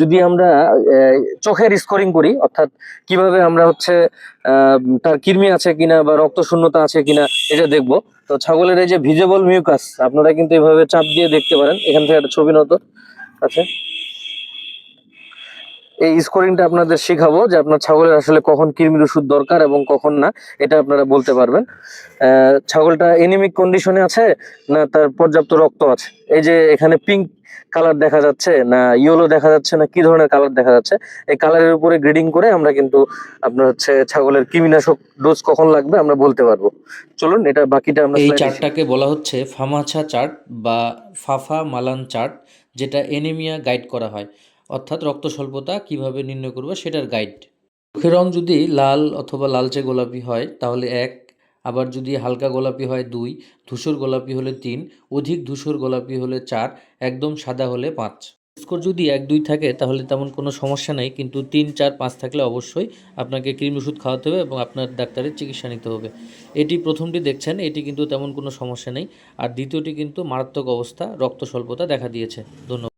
যদি আমরা চোখের স্কোরিং করি, অর্থাৎ কীভাবে আমরা হচ্ছে তার কৃমি আছে কিনা বা রক্ত শূন্যতা আছে কিনা এটা দেখব। তো ছাগলের এই যে ভিজেবল মিউকাস আপনারা কিন্তু এভাবে চাপ দিয়ে দেখতে পারেন। এখান থেকে একটা ছবি নত আছে। এই স্কোরিংটা আপনাদের শেখাবো যে আপনার ছাগলের আসলে কখন কৃমির ওষুধ দরকার এবং কখন না এটা আপনারা বলতে পারবেন। ছাগলটা এনিমিক কন্ডিশনে আছে না তার পর্যাপ্ত রক্ত আছে? এই যে এখানে পিঙ্ক কালার দেখা যাচ্ছে না ইয়েলো দেখা যাচ্ছে না কি ধরনের কালার দেখা যাচ্ছে এই কালারের উপরে গ্রেডিং করে আমরা কিন্তু আপনার হচ্ছে ছাগলের কৃমিনাশক ডোজ কখন লাগবে আমরা বলতে পারব। চলুন এটা বাকিটা আমরা এই চার্টটাকে বলা হচ্ছে ফামাছা চার্ট বা ফাফা মালান চার্ট যেটা এনিমিয়া গাইড করা হয়। অর্থাৎ রক্ত স্বল্পতা কীভাবে নির্ণয় করব সেটার গাইড চোখের রং যদি লাল অথবা লালচে গোলাপি হয়, তাহলে এক। আবার যদি হালকা গোলাপি হয়, দুই। ধূসর গোলাপি হলে তিন। অধিক ধূসর গোলাপি হলে চার। একদম সাদা হলে পাঁচ। স্কোর যদি এক, দুই থাকে, তাহলে তেমন কোনো সমস্যা নেই, কিন্তু তিন, চার, পাঁচ থাকলে অবশ্যই আপনাকে কৃমি ওষুধ খাওয়াতে হবে এবং আপনার ডাক্তারের চিকিৎসা নিতে হবে। এটি প্রথমটি দেখছেন, এটি কিন্তু তেমন কোনো সমস্যা নেই। আর দ্বিতীয়টি কিন্তু মারাত্মক অবস্থা, রক্ত স্বল্পতা দেখা দিয়েছে। ধন্যবাদ।